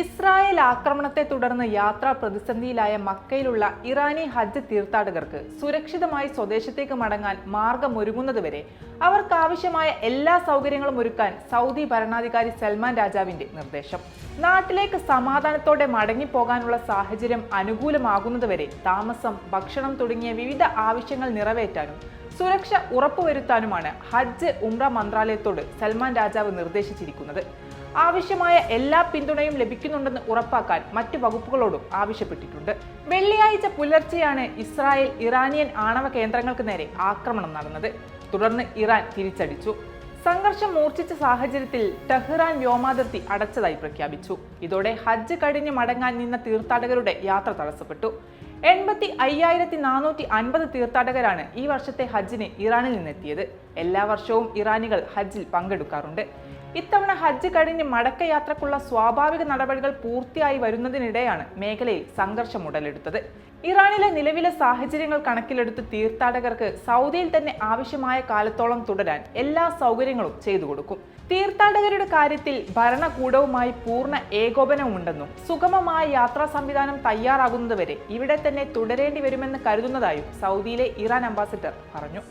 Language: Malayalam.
ഇസ്രായേൽ ആക്രമണത്തെ തുടർന്ന് യാത്രാ പ്രതിസന്ധിയിലായ മക്കയിലുള്ള ഇറാനി ഹജ്ജ് തീർത്ഥാടകർക്ക് സുരക്ഷിതമായി സ്വദേശത്തേക്ക് മടങ്ങാൻ മാർഗമൊരുങ്ങുന്നതുവരെ അവർക്കാവശ്യമായ എല്ലാ സൗകര്യങ്ങളും ഒരുക്കാൻ സൗദി ഭരണാധികാരി സൽമാൻ രാജാവിന്റെ നിർദ്ദേശം. നാട്ടിലേക്ക് സമാധാനത്തോടെ മടങ്ങിപ്പോകാനുള്ള സാഹചര്യം അനുകൂലമാകുന്നതുവരെ താമസം ഭക്ഷണം തുടങ്ങിയ വിവിധ ആവശ്യങ്ങൾ നിറവേറ്റാനും സുരക്ഷ ഉറപ്പുവരുത്താനുമാണ് ഹജ്ജ് ഉംറ മന്ത്രാലയത്തോട് സൽമാൻ രാജാവ് നിർദ്ദേശിച്ചിരിക്കുന്നത്. ആവശ്യമായ എല്ലാ പിന്തുണയും ലഭിക്കുന്നുണ്ടെന്ന് ഉറപ്പാക്കാൻ മറ്റു വകുപ്പുകളോടും ആവശ്യപ്പെട്ടിട്ടുണ്ട്. വെള്ളിയാഴ്ച പുലർച്ചെയാണ് ഇസ്രായേൽ ഇറാനിയൻ ആണവ കേന്ദ്രങ്ങൾക്ക് നേരെ ആക്രമണം നടന്നത്. തുടർന്ന് ഇറാൻ തിരിച്ചടിച്ചു. സംഘർഷം മൂർച്ഛിച്ച സാഹചര്യത്തിൽ ടെഹ്റാൻ വ്യോമാതിർത്തി അടച്ചതായി പ്രഖ്യാപിച്ചു. ഇതോടെ ഹജ്ജ് കഴിഞ്ഞ് മടങ്ങാൻ നിന്ന തീർത്ഥാടകരുടെ യാത്ര തടസ്സപ്പെട്ടു. എൺപത്തി അയ്യായിരത്തി നാനൂറ്റി അൻപത് തീർത്ഥാടകരാണ് ഈ വർഷത്തെ ഹജ്ജിന് ഇറാനിൽ നിന്നെത്തിയത്. എല്ലാ വർഷവും ഇറാനികൾ ഹജ്ജിൽ പങ്കെടുക്കാറുണ്ട്. ഇത്തവണ ഹജ്ജ് കഴിഞ്ഞ് മടക്കയാത്രക്കുള്ള സ്വാഭാവിക നടപടികൾ പൂർത്തിയായി വരുന്നതിനിടെയാണ് മേഖലയിൽ സംഘർഷം ഉടലെടുത്തത്. ഇറാനിലെ നിലവിലെ സാഹചര്യങ്ങൾ കണക്കിലെടുത്ത് തീർത്ഥാടകർക്ക് സൗദിയിൽ തന്നെ ആവശ്യമായ കാലത്തോളം തുടരാൻ എല്ലാ സൗകര്യങ്ങളും ചെയ്തു കൊടുക്കും. തീർത്ഥാടകരുടെ കാര്യത്തിൽ ഭരണകൂടവുമായി പൂർണ ഏകോപനമുണ്ടെന്നും സുഗമമായ യാത്രാ സംവിധാനം തയ്യാറാകുന്നതുവരെ ഇവിടെ തന്നെ തുടരേണ്ടി വരുമെന്ന് കരുതുന്നതായും സൗദിയിലെ ഇറാൻ അംബാസിഡർ പറഞ്ഞു.